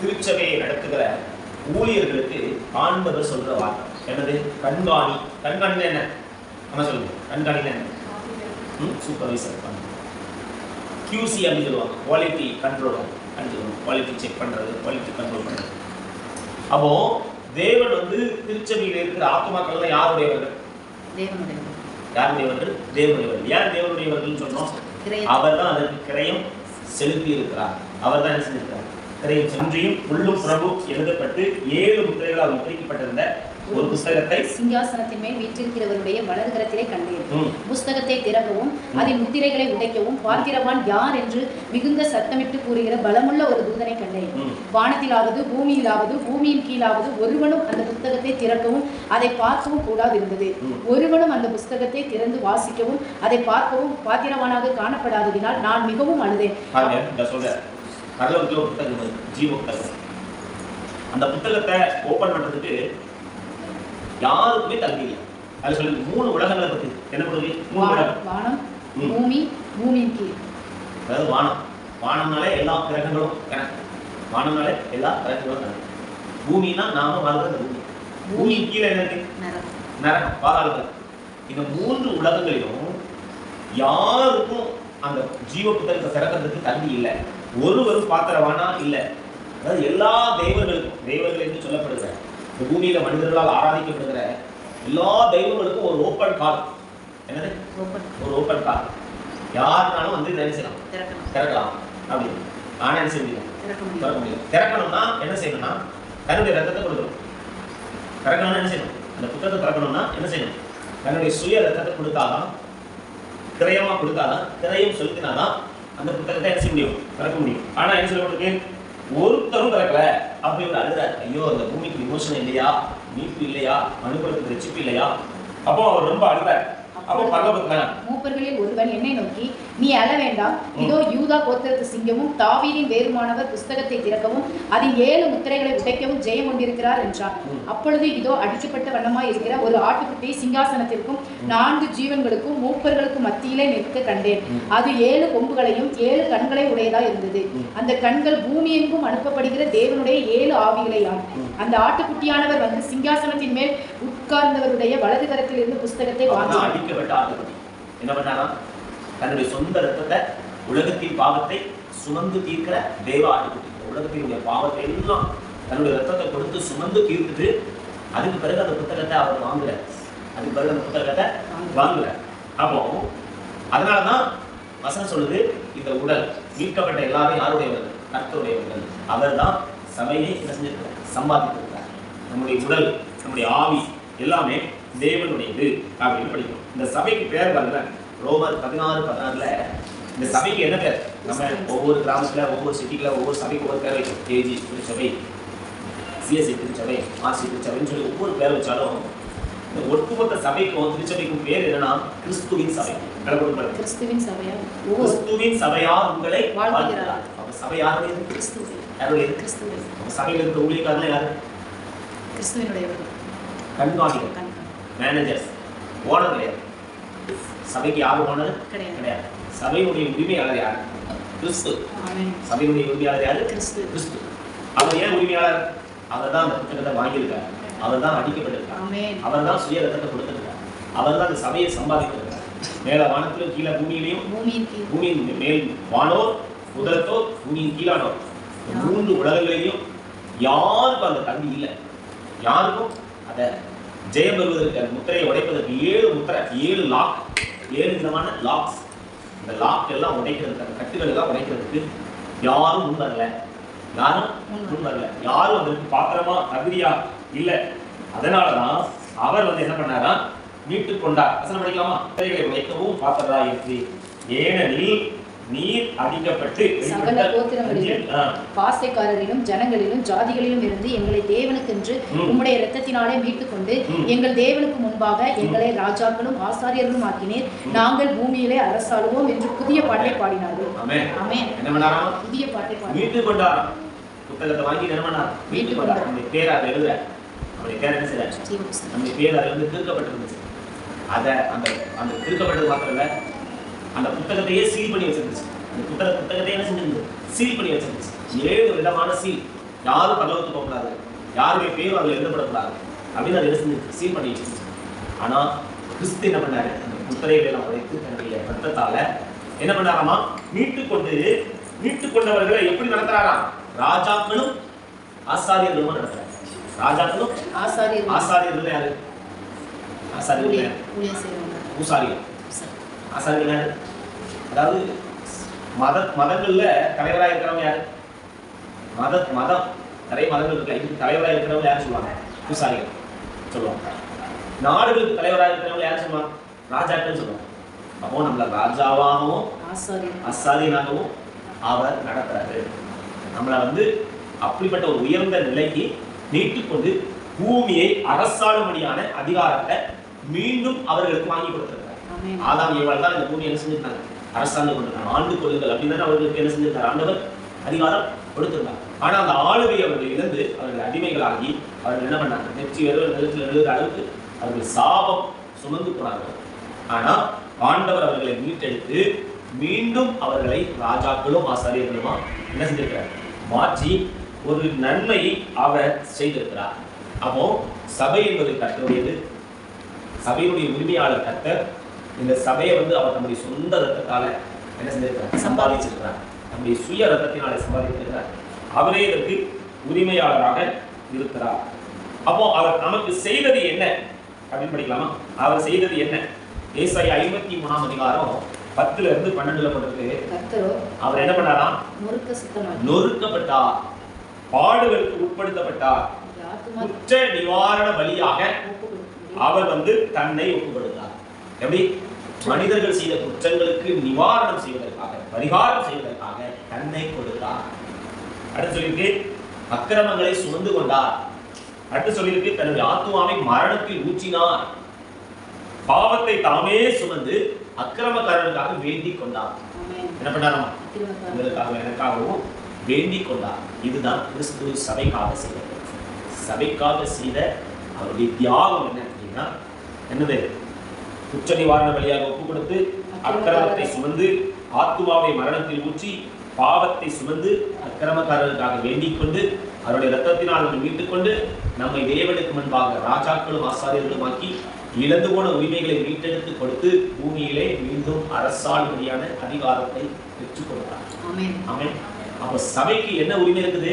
திருச்சபையை நடத்துகிற ஊழியர்களுக்கு ஆண்டவர் சொல்ற வார்த்தை. என்னது? கண்காணி. கண்காணினா என்ன? நம்ம சொல்லுங்க. கண்காணினா என்ன? சூப்பர்வைசர் பண்ண. QC அப்படின்னு சொல்லுவாங்க. குவாலிட்டி கண்ட்ரோல் அப்படின்னு குவாலிட்டி செக் பண்றது குவாலிட்டி கண்ட்ரோல் பண்றது. அப்போ தேவன் வந்து திருச்சபையில் இருக்கிற ஆத்மாக்கள்லாம் யாருடையவர்கள்? யாருடையவர்கள்? தேவனுடையவர்கள். யார் தேவனுடையவர்கள் சொன்னோம்? அவர் தான் அதற்கு கிரயம் செலுத்தி இருக்கிறார் அவர் தான் என்ன செஞ்சிருக்கிறார்? கிரயம் சென்றியும் உள்ளும் பிரபு எழுதப்பட்டு ஏழு முத்திரைகளால் முத்திரிக்கப்பட்டிருந்த ஒரு புஸ்தகத்தை சிங்காசனத்தின் மேல் வீற்றிருக்கிறவருடைய வலது கரத்திலே கண்டேன் புஸ்தகத்தை திறக்கவும் அதில் முத்திரைகளை உடைக்கவும் பார்த்திரவான் யார் என்று மிகுந்த சத்தமிட்டு கூறுகிற பலமுள்ள ஒரு தூதனை கண்டேன். வானத்திலாவது பூமியிலாவது பூமியின் கீழாவது ஒருவனும் அந்த புத்தகத்தை திறக்கவும் அதை பார்க்கவும் கூடாதிருந்தது. ம். ஒருவனும் அந்த புஸ்தகத்தை திறந்து வாசிக்கவும் அதை பார்க்கவும் பாத்திரவானாக காணப்படாததினால் நான் மிகவும் அழுதேன். பரலோகத்துல ஒரு புத்தகம் இருக்கு, ஜீவ அந்த புத்தகத்தை ஓபன் பண்றதுக்கு யாருக்குமே தகுதி இல்லை. அது சொல்லி மூணு உலகங்களை பத்தி என்ன பண்ணுது மூணு உலகம். வானம். பூமி பூமியின் கீழ். அதாவது வானம். வானம்னாலே எல்லா கிரகங்களும் கணக்கு. வானம்னாலே எல்லா கிரகங்களும் கணக்கு. பூமினா நாம வாழ்ற இந்த பூமி. பூமி. கீழே என்ன இருக்கு? நரகம். பாதாளங்கள் இந்த மூன்று உலகங்களிலும் யாருக்கும் அந்த ஜீவ புத்தகத்தை திறக்கிறதுக்கு தகுதி இல்லை. ஒருவரும் பாத்திரவானா? இல்லை. அதாவது எல்லா தெய்வங்களுக்கும் தெய்வங்கள் என்று சொல்லப்படுகிற இந்த பூமியில மனிதர்களால் ஆராதிக்கப்படுகிற எல்லா தெய்வங்களுக்கும் ஒரு ஓப்பன் கால் என்னது? ஒரு ஓப்பன் கால் யாருனாலும் வந்து திறக்கணும். திறக்கலாம். அப்படின்னு ஆனா என்ன செஞ்சீங்க திறக்க முடியும். முடியும். திறக்கணும்னா என்ன செய்யணும்னா தன்னுடைய ரத்தத்தை கொடுக்கணும். திறக்கணும்னா என்ன செய்யணும்? அந்த புத்தகத்தை திறக்கணும்னா என்ன செய்யணும்? தன்னுடைய சுய ரத்தத்தை கொடுத்தாதான் கிரயமா கொடுத்தாதான் கிரயம் செலுத்தினாதான் அந்த புத்தகத்தை என்ன செய்ய முடியும். திறக்க முடியும். ஆனா என்ன சொல்லப்படுது ஒருத்தரும் திறக்கல. அப்படின்னு இவர் ஐயோ அந்த பூமிக்கு விமோசனம் இல்லையா? மீட்பு இல்லையா? மனுக்குலத்துக்கு ரட்சிப்பு இல்லையா? அப்போ அவர் ரொம்ப அழுகிறார் மூப்பர்களில் ஒருவன் என்னை நோக்கி நீ அழ வேண்டாம் இதோ யூதா கோத்திரத்து சிங்கமும் தாவீதின் வேறுமானவர் புஸ்தகத்தை திறக்கவும் அதில் ஏழு முத்திரைகளை உடைக்கவும் ஜெயம் கொண்டிருக்கிறார் என்றார். அப்பொழுது இதோ அடிக்கப்பட்ட வண்ணமாய் இருக்கிற ஒரு ஆட்டுக்குட்டி சிங்காசனத்திற்கும் நான்கு ஜீவன்களுக்கும் மூப்பர்களுக்கும் மத்தியிலே நிற்க கண்டேன். அது ஏழு கொம்புகளையும் ஏழு கண்களை உடையதா இருந்தது. அந்த கண்கள் பூமியெங்கும் அனுப்பப்படுகிற தேவனுடைய ஏழு ஆவிகளையாம். அந்த ஆட்டுக்குட்டியானவர் வந்து சிங்காசனத்தின் மேல் உட்கார்ந்தவருடைய வலது கரத்திலிருந்து புஸ்தகத்தை அவர்தான் வாங்கினார் அடிக்கப்பட்ட ஆட்டுக்குட்டி என்ன பண்ணாராம் தன்னுடைய சொந்த ரத்தத்தை உலகத்தின் பாவத்தை சுமந்து தீர்க்கிற தேவ ஆட்டுக்குட்டி உலகத்தினுடைய பாவத்தை எல்லாம் தன்னுடைய ரத்தத்தை கொடுத்து சுமந்து தீர்த்துட்டு அதுக்கு பிறகு அந்த புத்தகத்தை அவர் வாங்குறார். அதுக்கு பிறகு அந்த புத்தகத்தை வாங்குறார். அப்போ அதனாலதான் வசனம் சொல்லுது இந்த உடல் மீட்கப்பட்ட எல்லாரும் யாருடையவர்கள்? கர்த்தருடையவர்கள். அவர்தான் சபையை என்ன செஞ்சிருக்கிறார்? சம்பாதித்திருக்கிறார். நம்முடைய உடல் நம்முடைய ஆவி எல்லாமே தேவனுடையது அப்படின்னு படிக்கிறோம். இந்த சபைக்கு பேர் பாருங்க ரோமர் பதினாறு பதினாறுல இந்த சபைக்கு என்ன பேர்? நம்ம ஒவ்வொரு கிராமத்துல ஒவ்வொரு சிட்டிக்குள்ள ஒவ்வொரு சபைக்கு ஒவ்வொரு பேர் வைக்கும் கேஜி திருச்சபை சிஎஸ்சி திருச்சபை ஆர்சி திருச்சபைன்னு சொல்லி ஒவ்வொரு பேர் வச்சாலும் இந்த ஒட்டுமொத்த சபைக்கும் திருச்சபைக்கும் பேர் என்னன்னா கிறிஸ்துவின் சபை. கிறிஸ்துவின் சபையா? ஒவ்வொரு கிறிஸ்துவின் சபையார் உங்களை. வாழ்த்துகிறார். அப்ப சபை யாருடையது? கிறிஸ்துவின் யாருடையது? கிறிஸ்துவின் சபையில் இருக்கிற ஊழியக்காரர்கள் யாரு? கிறிஸ்துவினுடையவர்கள். கண்காணிகள் கண்கள் மேனேஜர்ஸ் ஓனர் கிடையாது. சபைக்கு யார் ஓனர் கிடையாது. சபையினுடைய உரிமையாளர் யார்? கிறிஸ்து. ஆமென். சபையினுடைய உரிமையாளர் யாரு? கிறிஸ்து. கிறிஸ்து. அவர் ஏன் உரிமையாளர்? அவர் தான் அந்த புத்தகத்தை வாங்கியிருக்கார். அவர் தான் அடிக்கப்பட்டிருக்கார். அவர் தான் சுய ரத்தத்தை கொடுத்திருக்கார். அவர் தான் அந்த சபையை சம்பாதித்திருக்கார். மேல வானத்திலும் கீழே பூமியிலையும் பூமியின் மேல் வானோர் முதலத்தோர் பூமியின் கீழானோர். மூன்று உலகங்களிலையும் யாருக்கும் அந்த தகுதி இல்லை. யாருக்கும்? அதை ஜெயம் பெறுவதற்கு அந்த முத்திரையை உடைப்பதற்கு ஏழு முத்திரை ஏழு லாக் ஏழு விதமான லாக்ஸ் இந்த லாக் எல்லாம் உடைக்கிறதுக்கு அந்த கட்டுகள் எல்லாம் உடைக்கிறதுக்கு யாரும் முன் வரல. யாரும் முன் வரல. யாரும் அதற்கு பாத்திரமா தகுதியா இல்லை. அதனாலதான் அவர் வந்து என்ன பண்ணாரா? மீட்டுக் கொண்டார். வசனம் படிக்கலாமா? முத்திரைகளை உடைக்கவும் பாத்திரரா இருக்கு ஏனெனில் நீர் அடிக்கப்பட்டு சகல கோத்திரங்களிலும் பாசைக்காரரிலும் ஜனங்களிலும் ஜாதிகளிலும் இருந்து எங்களை தேவனுக்கென்று. உம்முடைய இரத்தத்தினாலே மீட்டுக் கொண்டு. எங்கள் தேவனுக்கு முன்பாக எங்களை ராஜாக்களும் ஆசாரியர்களும் ஆக்கினீர். நாங்கள் பூமியிலே அரசாளுவோம் என்று புதிய பாட்டை பாடினார்கள். புதிய பாட்டை பாடி. மீட்டு கொண்டாராம் புத்தகத்தை வாங்கி மீட்டு மீட்டுக் கொண்டார். நம்முடைய பேர் அதை எழுதுற நம்முடைய பேர் என்ன செய்யற ஜீவபுஸ்தகம். நம்முடைய பேர் அதில் வந்து திருக்கப்பட்டிருந்துச்சு அதை அந்த அந்த திருக்கப்பட்டது மாத்திரம் இல்ல. அந்த புத்தகத்தையே சீல் பண்ணி வச்சிருந்துச்சு. அந்த புத்தக புத்தகத்தை என்ன செஞ்சிருந்து சீல் பண்ணி வச்சிருந்துச்சு. ஏழு விதமான சீல் யாரும் பல்லவத்துக்கு போகக்கூடாது. யாருடைய பேரும் அதில் எழுதப்படக்கூடாது. அப்படின்னு அதை எடுத்து சீல் பண்ணி வச்சிருச்சு ஆனா கிறிஸ்து என்ன பண்ணாரு? அந்த முத்திரைகளை எல்லாம் உடைத்து தன்னுடைய ரத்தத்தால என்ன பண்ணாராமா? மீட்டு கொண்டு மீட்டு கொண்டவர்களை எப்படி நடத்துறாராம் ராஜாக்களும் ஆசாரியர்களும் நடத்துறாரு ராஜாக்களும் ஆசாரியர் ஆசாரியர்கள் யாரு? ஆசாரியர்கள் யாரு? செய்றவங்க. பூசாரிகள் யாரு அதாவது மத மதங்கள்ல தலைவராக இருக்கிறவங்க யாரு? மத மதம். நிறைய மதங்கள் இருக்குல்ல இதுக்கு தலைவராக இருக்கிறவங்க யாரு சொல்லுவாங்க? பூசாரிகள். சொல்லுவாங்க. நாடுகளுக்கு தலைவராக இருக்கிறவங்க யாரு சொல்லுவாங்க? ராஜாக்கள் சொல்லுவாங்க. அப்போ நம்மள ராஜாவாகவும் அசாதீனாகவும் அவர் நடத்துறாரு. நம்மளை வந்து அப்படிப்பட்ட ஒரு உயர்ந்த நிலைக்கு நீட்டிக்கொண்டு பூமியை அரசாளும்படியான அதிகாரத்தை மீண்டும் அவர்களுக்கு வாங்கி ஆமென். ஆதாம் ஏவாள் தான் இந்த பூமியை என்ன செஞ்சிருக்காங்க அரசாங்கம் கொண்டிருக்காங்க ஆண்டு கொள்ளுங்கள். அப்படின்னு அவர்களுக்கு என்ன செஞ்சிருக்காரு ஆண்டவர் அதிகாரம் கொடுத்திருந்தார். ஆனா அந்த ஆளுகை அவர்கள் இழந்து அவர்கள் அடிமைகளாகி அவர்கள் என்ன பண்ணாங்க? நெற்றி வெறும் நிலத்தில் எழுதுகிற அளவுக்கு அவர்கள் சாபம் சுமந்து போனார்கள். ஆனா ஆண்டவர் அவர்களை மீட்டெடுத்து மீண்டும் அவர்களை ராஜாக்களும் ஆசாரியர்களுமா என்ன செஞ்சிருக்கிறார்? மாற்றி ஒரு நன்மையை அவர் செய்திருக்கிறார். அப்போ சபை என்பது கர்த்தருடையது. சபையினுடைய உரிமையாளர் கத்தர் இந்த சபையை வந்து அவர் தம்முடைய சொந்த ரத்தத்தால என்ன செஞ்சிருக்கிறார்? சம்பாதிச்சிருக்கிறார். நம்முடைய சுய ரத்தத்தினாலே சம்பாதித்திருக்கிறார். அவரே இதற்கு உரிமையாளராக இருக்கிறார். அப்போ அவர் நமக்கு செய்தது என்ன? அப்படின்னு படிக்கலாமா? அவர் செய்தது என்ன? ஏசாய் ஐம்பத்தி மூணாம் அதிகாரம் பத்துல இருந்து பன்னெண்டுல போட்டிருக்கு. அவர் என்ன பண்ணாராம்? நொறுக்கப்பட்டார். பாடுகளுக்கு உட்படுத்தப்பட்டார். குற்ற நிவாரண கொடுக்கும்படி அவர் வந்து தன்னை ஒப்பு கொடுத்தார் எப்படி? மனிதர்கள் செய்த குற்றங்களுக்கு நிவாரணம் செய்வதற்காக பரிகாரம் செய்வதற்காக தன்னை கொடுத்தார். அடுத்து சொல்லியிருக்கு அக்கிரமங்களை சுமந்து கொண்டார். அடுத்து சொல்லியிருக்கு தன்னுடைய ஆத்துமாவை மரணத்தில் ஊற்றினார். பாவத்தை தாமே சுமந்து அக்கிரமக்காரர்களுக்காக வேண்டிக் கொண்டார். என்ன பண்ணாராமா. உங்களுக்காக எனக்காகவும் வேண்டிக் கொண்டார். இதுதான் கிறிஸ்து சபைக்காக செய்தது சபைக்காக செய்த அவருடைய தியாகம் என்ன அப்படின்னா என்னது? குற்ற நிவாரண வழியாக ஒப்பு கொடுத்து அக்கிரமத்தை சுமந்து ஆத்துமாவை மரணத்தில் ஊற்றி பாவத்தை சுமந்து அக்கிரமக்காரர்களுக்காக வேண்டிக் கொண்டு அவருடைய ரத்தத்தினால் அவர்கள் மீட்டுக் கொண்டு நம்மை தேவனுக்கு முன்பாக ராஜாக்களும் ஆசாரியர்களுமாக்கி இழந்து போன உரிமைகளை மீட்டெடுத்து கொடுத்து பூமியிலே மீண்டும் அரசாளுபடியான அதிகாரத்தை பெற்றுக் கொடுத்தார். அப்போ சபைக்கு என்ன உரிமை இருக்குது?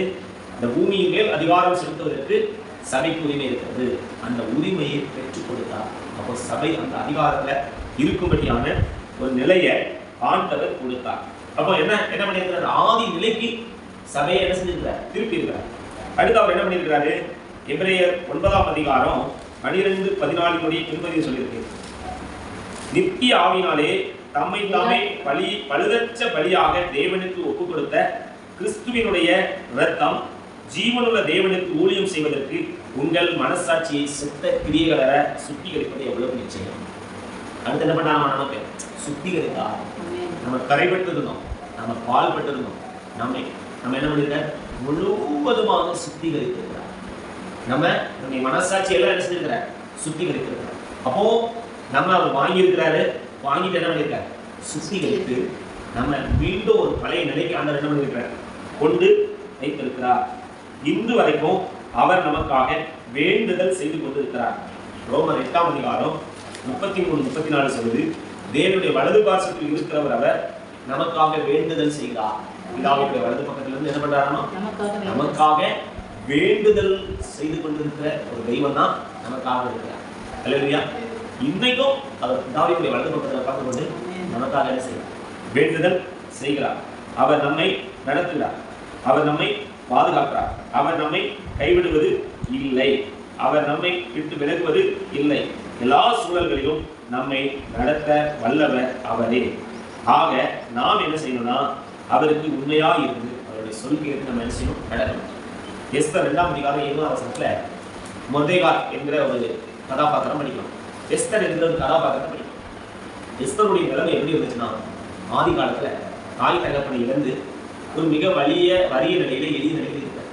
இந்த பூமியின் மேல் அதிகாரம் செலுத்துவதற்கு சபைக்கு உரிமை இருக்கிறது. அந்த உரிமையை பெற்றுக் கொடுத்தார் அப்போ சபை அந்த அதிகாரத்தில் இருக்கும்படியான ஒரு நிலையை ஆண்டவர் கொடுத்தார். அப்போ என்ன என்ன பண்ணியிருக்கிறார்? ஆதி நிலைக்கு சபையை என்ன செஞ்சிருக்கிறார்? திருப்பியிருக்கிறார். அடுத்து அவர் என்ன பண்ணியிருக்கிறாரு? எபிரேயர் ஒன்பதாம் அதிகாரம் பனிரெண்டு பதினாலு கோடி திருப்பதி சொல்லியிருக்கு. நித்திய ஆவினாலே தம்மை தாமே பலி பழுதற்ற பலியாக தேவனுக்கு ஒப்பு கொடுத்த கிறிஸ்துவினுடைய ரத்தம் ஜீவனுள்ள தேவனுக்கு ஊழியம் செய்வதற்கு உங்கள் மனசாட்சியை சுத்த கிரியகள சுத்திகரிப்பது எவ்வளவு நிச்சயம்? அடுத்து என்ன பண்ணாம நமக்கு? சுத்திகரித்தா. நம்ம கரைப்பட்டு இருந்தோம் நம்ம பால் பட்டு இருந்தோம் நம்மை நம்ம என்ன பண்ணிருக்க? முழுவதுமாக சுத்திகரித்திருக்கிறார். நம்ம நம்முடைய மனசாட்சி எல்லாம் என்ன செஞ்சிருக்கிறார்? சுத்திகரித்திருக்கிறார். அப்போ நம்ம அவர் வாங்கியிருக்கிறாரு. வாங்கிட்டு என்ன பண்ணிருக்காரு? சுத்திகரித்து நம்ம மீண்டும் ஒரு பழைய நிலைக்கு ஆண்டவர் என்ன பண்ணிருக்கிறார்? கொண்டு வைத்திருக்கிறார். இன்று வரைக்கும் அவர் நமக்காக வேண்டுதல் செய்து கொண்டிருக்கிறார். ரோமர் எட்டாம் அதிகாரம் முப்பத்தி மூணு முப்பத்தி நாலு சொல்லுது தேவனுடைய வலது பார்சத்தில் இருக்கிறவர் அவர் நமக்காக வேண்டுதல் செய்கிறார். பிதாவுடைய வலது பக்கத்துல இருந்து என்ன பண்றாருன்னா நமக்காக வேண்டுதல். நமக்காக வேண்டுதல் செய்து கொண்டிருக்கிற ஒரு தெய்வம் தான் நமக்காக இருக்கிறார். அல்லையா இன்னைக்கும் அவர் பிதாவுடைய வலது பக்கத்துல பார்த்து கொண்டு நமக்காக என்ன செய்கிறார்? வேண்டுதல் செய்கிறார். அவர் நம்மை நடத்துகிறார். அவர் நம்மை பாதுகாக்கிறார். அவர் நம்மை கைவிடுவது இல்லை. அவர் நம்மை விட்டு விலகுவது இல்லை. எல்லா சூழல்களிலும் நம்மை நடத்த வல்லவர் அவரே. ஆக நாம் என்ன செய்யணும்னா அவருக்கு உண்மையாக இருந்து அவருடைய சொல் கேட்டு நம்ம என்ன செய்யணும்? நடக்கணும். எஸ்தர் ரெண்டாம் அதிகாரம் ஏழாம் அவசரத்தில் மொதேகார் என்கிற ஒரு கதாபாத்திரம் படிக்கணும் எஸ்தர் என்கிற ஒரு கதாபாத்திரத்தை படிக்கணும் எஸ்தருடைய நிலைமை எப்படி இருந்துச்சுன்னா ஆதி காலத்தில் தாய் தகப்பனை இழந்து ஒரு மிக வலிய வறிய நிலையில எளிய நிலையில இருந்தார்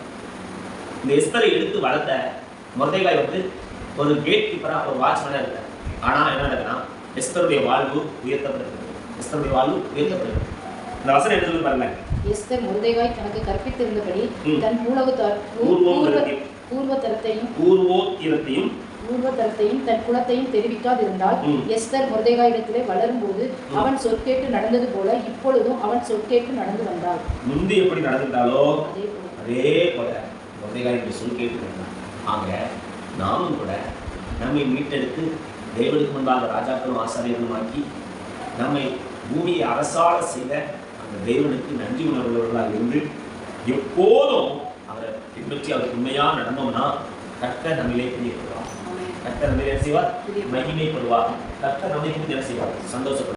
இந்த எஸ்தரை எடுத்து வளர்த்த மொர்தேகாய் வந்து ஒரு கேட் கீப்பரா ஒரு வாட்ச்மேனா இருக்கார். ஆனா என்ன நடக்குன்னா எஸ்தருடைய வாழ்வு உயர்த்தப்படுகிறது. எஸ்தருடைய வாழ்வு உயர்த்தப்படுகிறது. இந்த வசனம் சொல்லி பாருங்க எஸ்தர் முருதைவாய் தனக்கு கற்பித்திருந்தபடி. தன் பூலகு த- பூ- பூர்வம் பூர்வ தரத்தையும் பூர்வ தரத்தையும் பூர்வோத்திரத்தையும் பூர்வ தரத்தையும் தன் குலத்தையும் தெரிவிக்காதிருந்தால். எஸ்தர் முருதைகாயிடத்திலே வளரும்போது அவன் சொற்கேட்டு நடந்தது போல இப்பொழுதும் அவன் சொற்கேட்டு நடந்து வந்தாள் முந்தி எப்படி நடந்திருந்தாலோ அதே போல போல குழந்தைகாரி சொல் கேட்டுருந்தான் ஆக நாமும் கூட நம்மை மீட்டெடுத்து தேவனுக்கு முன்பாக ராஜாக்களும் ஆசாரியர்களுமாக்கி நம்மை பூமியை அரசாள செய்த அந்த தேவனுக்கு நன்றி உணர்வுள்ளவர்களாக இருந்து எப்போதும் அவரை பின்பற்றி அவருக்கு உண்மையாக நடந்தோம்னா நம்மிலே பிரியப்படுவார் ஆமென். கர்த்தர் நம்மிலே என்ன செய்வார். பிரியப்படுவார். மகிமைப்படுவார் கர்த்தர் நம்மை குறித்து என்ன செய்வார். சந்தோஷப்படுவார்.